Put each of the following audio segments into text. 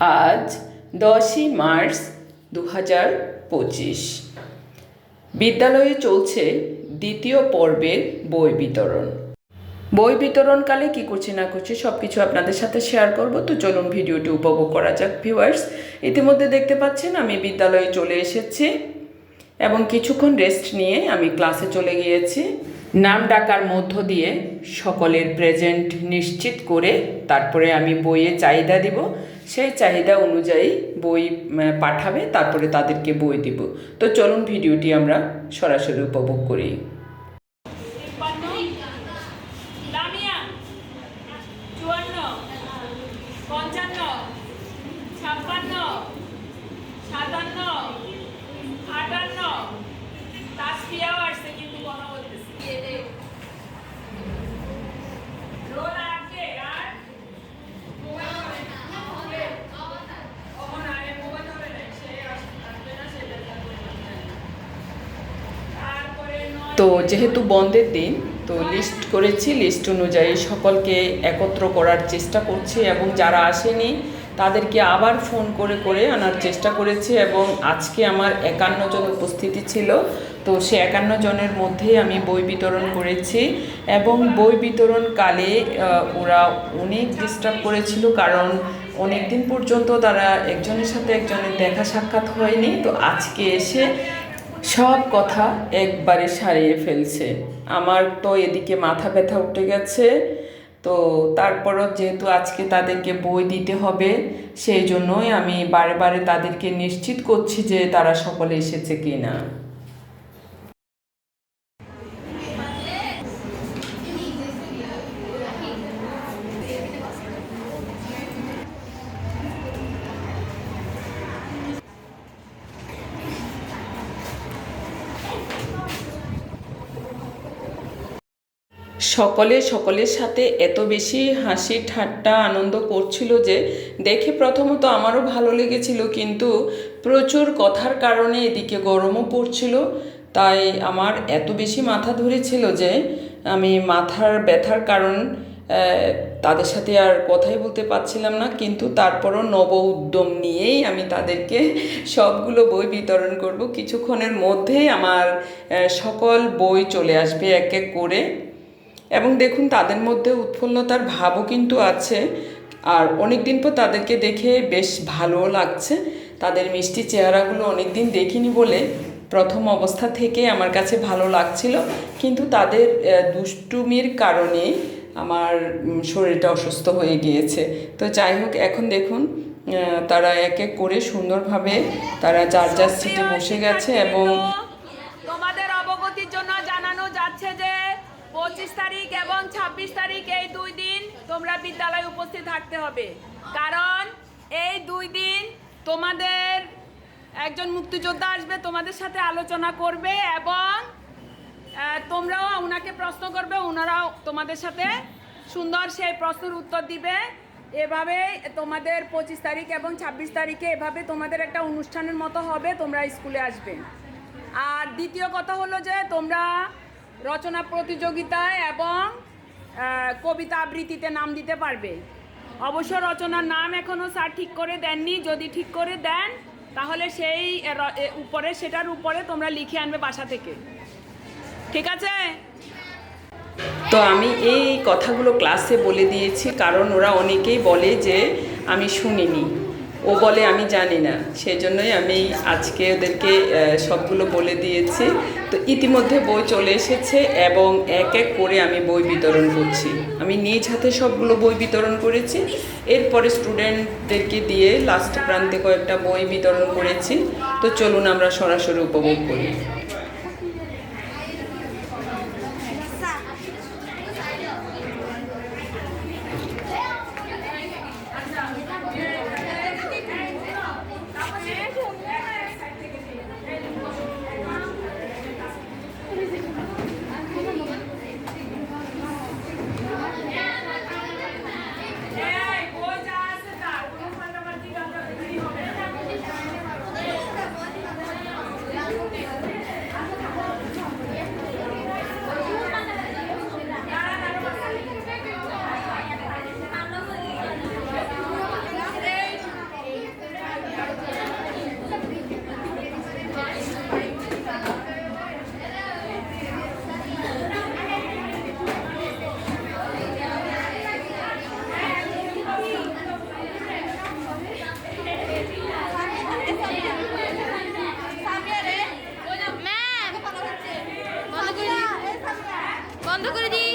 আজ দশই মার্চ দু হাজার পঁচিশ। বিদ্যালয়ে চলছে দ্বিতীয় পর্বের বই বিতরণ। বই বিতরণকালে কি করছি না করছি সব কিছু আপনাদের সাথে শেয়ার করব। তো চলুন ভিডিওটি উপভোগ করা যাক ভিউয়ার্স ইতিমধ্যে দেখতে পাচ্ছেন, আমি বিদ্যালয়ে চলে এসেছি এবং কিছুক্ষণ রেস্ট নিয়ে আমি ক্লাসে চলে গিয়েছি। নাম ডাকার মধ্য দিয়ে সকলের প্রেজেন্ট নিশ্চিত করে তারপরে আমি বইয়ে চাহিদা দিব। সেই চাহিদা অনুযায়ী বই পাঠাবে, তারপরে তাদেরকে বই দিব। তো চলুন ভিডিওটি আমরা সরাসরি উপভোগ করি তিপ্পান্ন লামিয়া চুয়ান্ন পঞ্চান্ন ছাপ্পান্ন সাতান্ন আটান্ন তাসফিয়াও আসছে কিন্তু কথা বলতেছে রোল আগে আর কখন আগে মোবাইল ধরে নেয় সে আসবে না সে তারপরে নয় তো যেহেতু বন্ধের দিন, তো লিস্ট করেছি লিস্ট অনুযায়ী সকলকে একত্র করার চেষ্টা করছি এবং যারা আসেনি, তাদেরকে আবার ফোন করে করে আনার চেষ্টা করেছি এবং আজকে আমার একান্ন জন উপস্থিতি ছিল। তো সে একান্ন জনের মধ্যে আমি বই বিতরণ করেছি এবং বই বিতরণকালে ওরা অনেক ডিস্টার্ব করেছিল কারণ অনেক দিন পর্যন্ত তারা একজনের সাথে একজনের দেখা সাক্ষাৎ হয়নি। তো আজকে এসে সব কথা একবারে সারিয়ে ফেলছে। আমার তো এদিকে মাথা ব্যথা উঠে গেছে, তো তারপরও যেহেতু আজকে তাদেরকে বই দিতে হবে, সেই জন্যই আমি বারে বারে তাদেরকে নিশ্চিত করছি যে তারা সকলে এসেছে কি না সকলে সকলের সাথে এত বেশি হাসি, ঠাট্টা, আনন্দ করছিল যে দেখে প্রথমত আমারও ভালো লেগেছিল, কিন্তু প্রচুর কথার কারণে এদিকে গরমও পড়ছিল। তাই আমার এত বেশি মাথা ধরেছিল যে আমি মাথার ব্যথার কারণ তাদের সাথে আর কথাই বলতে পারছিলাম না। কিন্তু তারপরও নব উদ্যম নিয়েই আমি তাদেরকে সবগুলো বই বিতরণ করব। কিছুক্ষণের মধ্যেই আমার সকল বই চলে আসবে এক এক করে। এবং দেখুন তাদের মধ্যে উৎফুল্লতার ভাবও কিন্তু আছে। আর অনেক দিন পর তাদেরকে দেখে বেশ ভালোও লাগছে। তাদের মিষ্টি চেহারাগুলো অনেক দিন দেখিনি বলে প্রথম অবস্থা থেকে আমার কাছে ভালো লাগছিল। কিন্তু তাদের দুষ্টুমির কারণে আমার শরীরটা অসুস্থ হয়ে গিয়েছে। তো যাই হোক, এখন দেখুন তারা এক এক করে সুন্দরভাবে তারা যার যার সিটে বসে গেছে এবং তোমাদের অবগতির জন্য জানানো যাচ্ছে যে পঁচিশ তারিখ এবং ছাব্বিশ তারিখ এই দুই দিন তোমরা বিদ্যালয়ে উপস্থিত থাকতে হবে। কারণ এই দুই দিন তোমাদের একজন মুক্তিযোদ্ধা আসবে, তোমাদের সাথে আলোচনা করবে এবং তোমরাও ওনাকে প্রশ্ন করবে, ওনারাও তোমাদের সাথে সুন্দর সেই প্রশ্নের উত্তর দিবে। এভাবে তোমাদের পঁচিশ তারিখ এবং ছাব্বিশ তারিখে এভাবে তোমাদের একটা অনুষ্ঠানের মতো হবে, তোমরা স্কুলে আসবে। আর দ্বিতীয় কথা হলো যে তোমরা রচনা প্রতিযোগিতায় এবং কবিতা আবৃত্তিতে নাম দিতে পারবে। অবশ্য রচনার নাম এখনও স্যার ঠিক করে দেননি। যদি ঠিক করে দেন, তাহলে সেই উপরে, সেটার উপরে তোমরা লিখে আনবে বাসা থেকে। ঠিক আছে? তো আমি এই কথাগুলো ক্লাসে বলে দিয়েছি, কারণ ওরা অনেকেই বলে যে আমি শুনিনি। ও বলে, আমি জানি না। সেই জন্যই আমি আজকে ওদেরকে সবগুলো বলে দিয়েছি। তো ইতিমধ্যে বই চলে এসেছে এবং এক এক করে আমি বই বিতরণ করছি। আমি নিজ হাতে সবগুলো বই বিতরণ করেছি। এরপরে স্টুডেন্টদেরকে দিয়ে লাস্ট প্রান্তে কয়েকটা বই বিতরণ করেছি। তো চলুন আমরা সরাসরি উপভোগ করি। বন্ধ করে দিই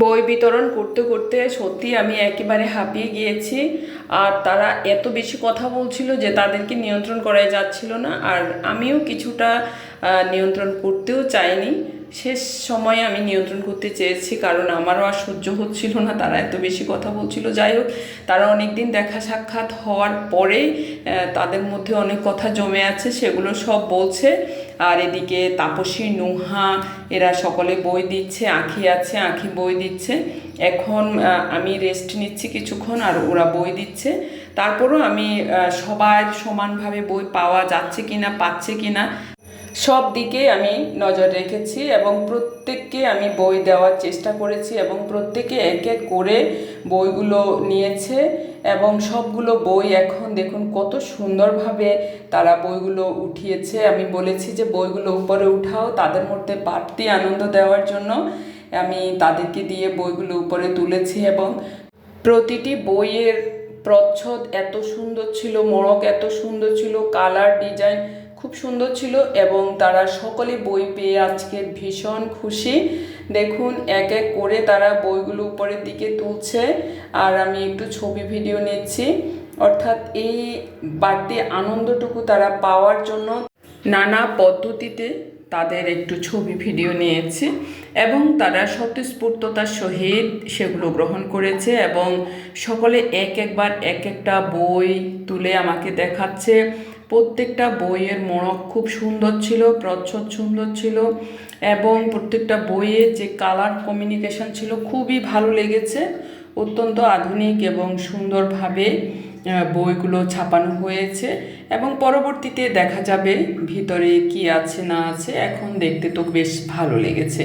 বই বিতরণ করতে করতে সত্যি আমি একেবারে হাঁপিয়ে গিয়েছি। আর তারা এত বেশি কথা বলছিল যে তাদেরকে নিয়ন্ত্রণ করাই যাচ্ছিল না। আর আমিও কিছুটা নিয়ন্ত্রণ করতেও চাইনি। শেষ সময়ে আমি নিয়ন্ত্রণ করতে চেয়েছি কারণ আমারও আর সহ্য হচ্ছিল না। তারা এত বেশি কথা বলছিল। যাই হোক তারা অনেক দিন দেখা সাক্ষাৎ হওয়ার পরে আহ, তাদের মধ্যে অনেক কথা জমে আছে সেগুলো সব বলছে। আর এদিকে তাপসী, নুহা, এরা সকলে বই দিচ্ছে, আঁখি আছে, আঁখি বই দিচ্ছে। এখন আমি রেস্ট নিচ্ছি কিছুক্ষণ আর ওরা বই দিচ্ছে। তারপরও আমি সবার সমানভাবে বই পাওয়া যাচ্ছে কি না পাচ্ছে কিনা সব দিকে আমি নজর রেখেছি এবং প্রত্যেককে আমি বই দেওয়ার চেষ্টা করেছি এবং প্রত্যেকে এক এক করে বইগুলো নিয়েছে এবং সবগুলো বই এখন দেখুন কত সুন্দরভাবে তারা বইগুলো উঠিয়েছে। আমি বলেছি যে বইগুলো উপরে উঠাও, তাদের মধ্যে বাড়তি আনন্দ দেওয়ার জন্য আমি তাদেরকে দিয়ে বইগুলো উপরে তুলেছি এবং প্রতিটি বইয়ের প্রচ্ছদ এত সুন্দর ছিল, মোড়ক এত সুন্দর ছিল, কালার, ডিজাইন খুব সুন্দর ছিল এবং তারা সকলে বই পেয়ে আজকে ভীষণ খুশি। দেখুন, এক এক করে তারা বইগুলো উপরের দিকে তুলছে। আর আমি একটু ছবি ভিডিও নিচ্ছি। অর্থাৎ এই বাড়তি আনন্দটুকু তারা পাওয়ার জন্য নানা পদ্ধতিতে তাদের একটু ছবি ভিডিও নিয়েছে এবং তারা স্বতঃস্ফূর্ততার সহিত সেগুলো গ্রহণ করেছে এবং সকলে এক একবার এক একটা বই তুলে আমাকে দেখাচ্ছে। প্রত্যেকটা বইয়ের মোড়ক খুব সুন্দর ছিল, প্রচ্ছদ সুন্দর ছিল এবং প্রত্যেকটা বইয়ের যে কালার কমিউনিকেশন ছিল খুবই ভালো লেগেছে। অত্যন্ত আধুনিক এবং সুন্দরভাবে বইগুলো ছাপানো হয়েছে এবং পরবর্তীতে দেখা যাবে ভিতরে কি আছে না আছে, এখন দেখতে তো বেশ ভালো লেগেছে।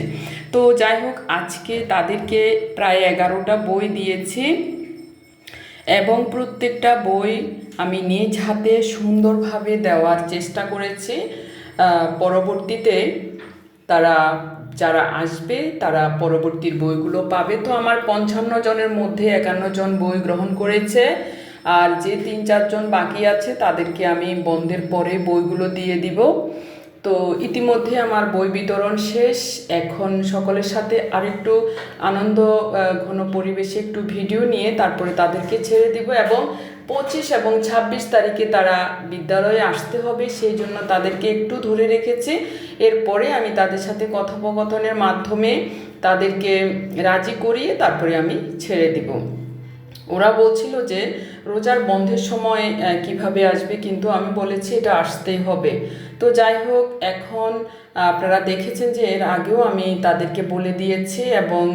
তো যাই হোক, আজকে তাদেরকে প্রায় এগারোটা বই দিয়েছি এবং প্রত্যেকটা বই আমি নিজ হাতে সুন্দরভাবে দেওয়ার চেষ্টা করেছি। পরবর্তীতে তারা, যারা আসবে, তারা পরবর্তীর বইগুলো পাবে। তো আমার পঞ্চান্ন জনের মধ্যে একান্ন জন বই গ্রহণ করেছে। আর যে তিন চারজন বাকি আছে, তাদেরকে আমি বন্ধের পরে বইগুলো দিয়ে দিব। তো ইতিমধ্যে আমার বই বিতরণ শেষ। এখন সকলের সাথে আরেকটু আনন্দ ঘন পরিবেশে একটু ভিডিও নিয়ে তারপরে তাদেরকে ছেড়ে দিব এবং পঁচিশ এবং ছাব্বিশ তারিখে তারা বিদ্যালয়ে আসতে হবে, সেই জন্য তাদেরকে একটু ধরে রেখেছি। এরপরে আমি তাদের সাথে কথোপকথনের মাধ্যমে তাদেরকে রাজি করিয়ে তারপরে আমি ছেড়ে দিব। ওরা বলছিল যে, রোজার বন্ধের সময় কীভাবে আসবে কিন্তু আমি বলেছি এটা আসতেই হবে। তো যাই হোক, এখন আপনারা দেখেছেন যে এর আগেও আমি তাদেরকে বলে দিয়েছি এবং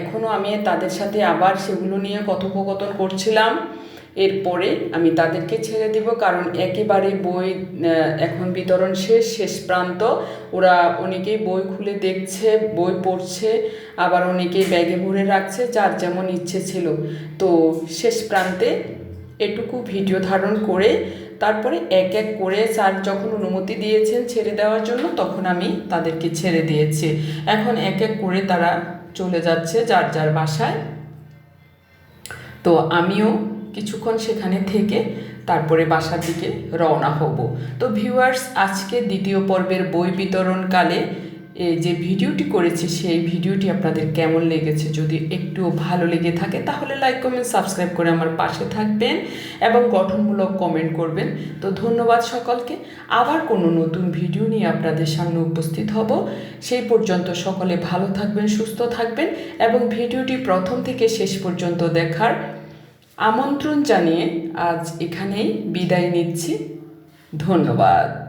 এখনও আমি তাদের সাথে আবার সেগুলো নিয়ে কথোপকথন করছিলাম। এরপরে আমি তাদেরকে ছেড়ে দিব, কারণ একেবারে বই এখন বিতরণ শেষ শেষ প্রান্ত। ওরা অনেকেই বই খুলে দেখছে, বই পড়ছে, আবার অনেকেই ব্যাগে ভরে রাখছে, যার যেমন ইচ্ছে ছিল। তো শেষ প্রান্তে এটুকু ভিডিও ধারণ করে, তারপরে এক এক করে স্যার যখন অনুমতি দিয়েছেন ছেড়ে দেওয়ার জন্য, তখন আমি তাদেরকে ছেড়ে দিয়েছি। এখন এক এক করে তারা চলে যাচ্ছে যার যার বাসায়। তো আমিও কিছুক্ষণ সেখানে থেকে তারপরে বাসার দিকে রওনা হব। তো ভিউয়ার্স আজকে দ্বিতীয় পর্বের বই বিতরণকালে যে ভিডিওটি করেছি, সেই ভিডিওটি আপনাদের কেমন লেগেছে? যদি একটু ভালো লেগে থাকে, তাহলে লাইক কমেন্ট সাবস্ক্রাইব করে আমার পাশে থাকবেন এবং গঠনমূলক কমেন্ট করবেন। তো ধন্যবাদ সকলকে। আবার কোনো নতুন ভিডিও নিয়ে আপনাদের সামনে উপস্থিত হব। সেই পর্যন্ত সকলে ভালো থাকবেন, সুস্থ থাকবেন এবং ভিডিওটি প্রথম থেকে শেষ পর্যন্ত দেখার আমন্ত্রণ জানিয়ে আজ এখানেই বিদায় নিচ্ছি। ধন্যবাদ।